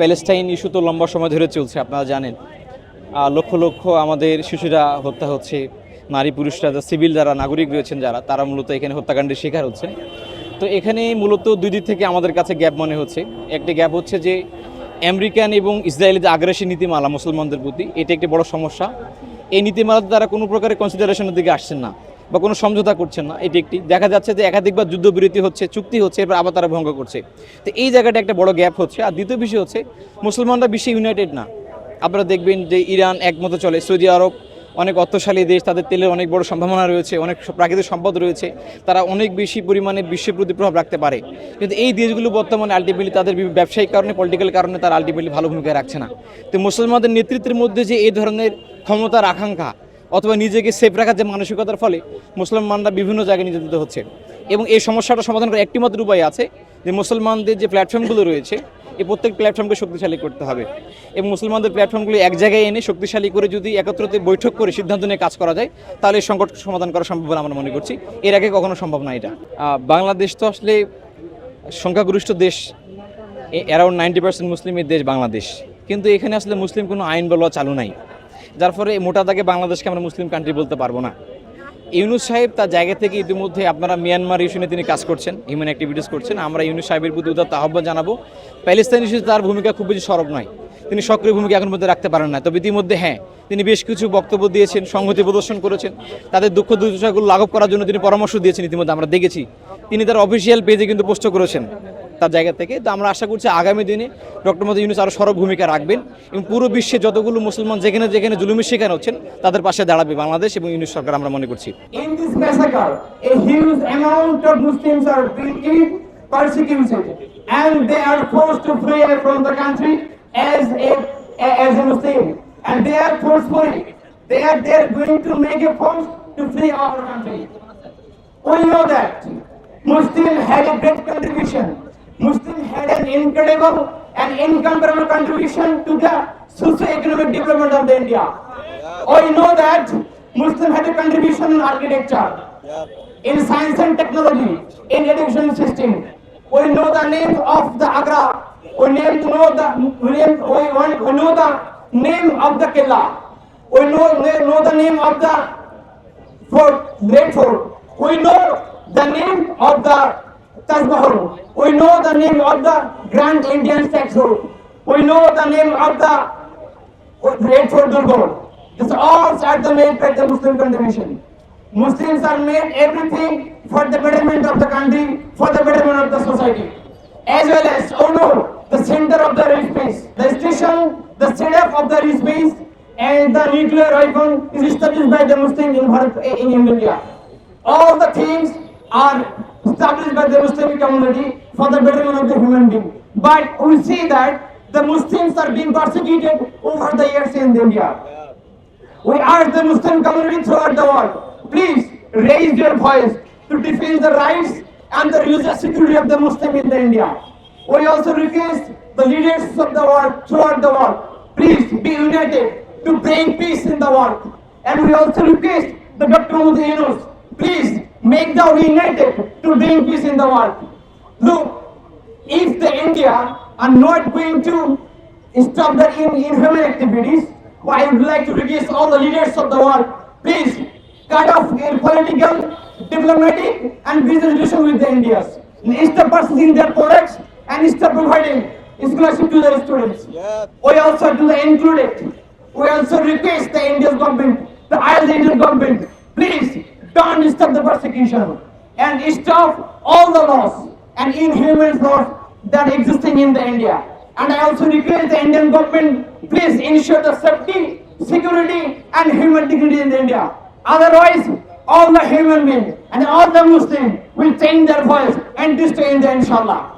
Palestine issue তো লম্বা সময় ধরে চলছে, আপনারা জানেন। লক্ষ লক্ষ আমাদের শিশুরা হত্যা হচ্ছে, নারী পুরুষরা, যা সিভিল যারা নাগরিক রয়েছেন যারা, তারা মূলত এখানে হত্যাকাণ্ডের শিকার হচ্ছেন। তো এখানে মূলত দুই দিক থেকে আমাদের কাছে গ্যাপ মনে হচ্ছে। একটি গ্যাপ হচ্ছে যে আমেরিকান এবং ইসরায়েলি যে আগ্রাসী নীতিমালা মুসলমানদের প্রতি, এটা একটি বড় সমস্যা। এই নীতিমালার দ্বারা কোনো প্রকারের কনসিডারেশনের দিকে আসছেন না। বা কোনো সমঝোতা করছেন না, এটি একটি। দেখা যাচ্ছে যে একাধিকবার যুদ্ধবিরতি হচ্ছে, চুক্তি হচ্ছে এবার আবার তারা ভঙ্গ করছে। তো এই জায়গাটা একটা বড় গ্যাপ হচ্ছে। আর দ্বিতীয় বিষয় হচ্ছে, মুসলমানরা বিশ্বে ইউনাইটেড না। আপনারা দেখবেন যে ইরান একমতো চলে। সৌদি আরব অনেক অর্থশালী দেশ, তাদের তেলের অনেক বড় সম্ভাবনা রয়েছে, অনেক প্রাকৃতিক সম্পদ রয়েছে। তারা অনেক বেশি পরিমাণে বিশ্বের প্রতি প্রভাব রাখতে পারে। কিন্তু এই দেশগুলো বর্তমানে আলটিমেটলি তাদের ব্যবসায়িক কারণে পলিটিক্যাল কারণে তারা আলটিমেটলি ভালো ভূমিকা রাখছে না। তো মুসলমানদের নেতৃত্বের মধ্যে যে এই ধরনের ক্ষমতার আকাঙ্ক্ষা অথবা নিজেকে সেফ রাখার যে মানসিকতার ফলে মুসলমানরা বিভিন্ন জায়গায় নির্যাতিত হচ্ছে। এবং এই সমস্যাটা সমাধান করার একটি মাত্র উপায় আছে যে মুসলমানদের যে প্ল্যাটফর্মগুলো রয়েছে, এই প্রত্যেক প্ল্যাটফর্মকে শক্তিশালী করতে হবে। এবং মুসলমানদের প্ল্যাটফর্মগুলো এক জায়গায় এনে শক্তিশালী করে যদি একত্রতে বৈঠক করে সিদ্ধান্ত নিয়ে কাজ করা যায়, তাহলে এই সংকট সমাধান করা সম্ভব বলে আমরা মনে করছি। এর আগে কখনো সম্ভব না এটা। বাংলাদেশ তো আসলে সংখ্যাগরিষ্ঠ দেশ অ্যারাউন্ড নাইনটি পার্সেন্ট মুসলিমের দেশ বাংলাদেশ। কিন্তু এখানে আসলে মুসলিম কোনো আইন বা law চালু নাই। যার ফলে মোটা দাগে বাংলাদেশকে আমরা মুসলিম কান্ট্রি বলতে পারব না। ইউনুস সাহেব তার জায়গা থেকে ইতিমধ্যে আপনারা মিয়ানমার ইস্যু নিয়ে তিনি কাজ করছেন হিউম্যান অ্যাক্টিভিটিস করছেন। আমরা ইউনুস সাহেবের প্রতি উদাত্ত আহ্বান জানাব। প্যালেস্তাইন ইস্যুতে তার ভূমিকা খুব বেশি সরব নয়। তিনি সক্রিয় ভূমিকা এখন মধ্যে রাখতে পারেন না। তবে ইতিমধ্যে হ্যাঁ তিনি বেশ কিছু বক্তব্য দিয়েছেন, সংহতি প্রদর্শন করেছেন। তাদের দুঃখ দুর্দশাগুলো লাঘব করার জন্য তিনি পরামর্শ দিয়েছেন ইতিমধ্যে আমরা দেখেছি। তিনি তার অফিসিয়াল পেজে কিন্তু পোস্ট করেছেন। তার জায়গা থেকে। তো আমরা আশা করছি আগামী দিনে ডক্টর মোহাম্মদ ইউনুস আরও সরব ভূমিকা রাখবেন এবং পুরো বিশ্বে যতগুলো মুসলমান যেখানে যেখানে জুলুমের শিকার হচ্ছেন, তাদের পাশে দাঁড়াবে বাংলাদেশ এবং ইউনুস সরকার আমরা মনে করছি। We know that Muslims had a great contribution. Muslim had an incredible and incomparable contribution to the socio-economic development of the India. We know that Muslim had a contribution in architecture, in science and technology, in education system. We know the name of the Agra. We name to know the we, name, we, want- we know the name of the Killa. We know, know the name of the Fort, Great Fort. We know the name of the Taj. We know the name of the Grand Indian Statue. We know the name of the Great Fort Durga. This all are the made by the Muslim contribution. Muslims are made everything for the betterment of the country, for the betterment of the society. As well as, oh no, the center of the airspace, the station, the setup of the airspace, and the nuclear weapon is established by the Muslim in, in India. All the things are established by the Muslim community for the betterment of the human being. But we see that the Muslims are being persecuted over the years in India. We urge the Muslim community throughout the world, please raise your voice to defend the rights and the religious security of the Muslim in the India. We also request the leaders of the world throughout the world, please be united to bring peace in the world. And we also request the Dr. Modi Yunus, please make the united to bring peace in the world. Look, if the India are not going to stop the in, inhuman activities, I would like to request all the leaders of the world, please cut off your political, diplomatic and business relations with the Indians. Stop purchasing their products and stop providing scholarship to their students. We also do the included. We also request the Indian government, the Indian government, please don't stop the persecution and stop all the laws and inhuman laws that existing in the India. And I also request the Indian government, please ensure the safety, security and human dignity in India. Otherwise, all the human beings and all the Muslims will change their voice and destroy India, inshallah.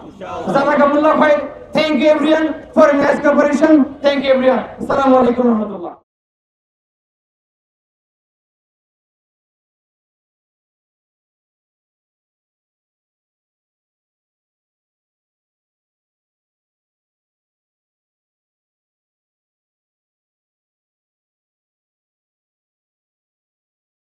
Thank you everyone for a nice cooperation. Thank you everyone. Assalamu alaikum wa rahmatullah.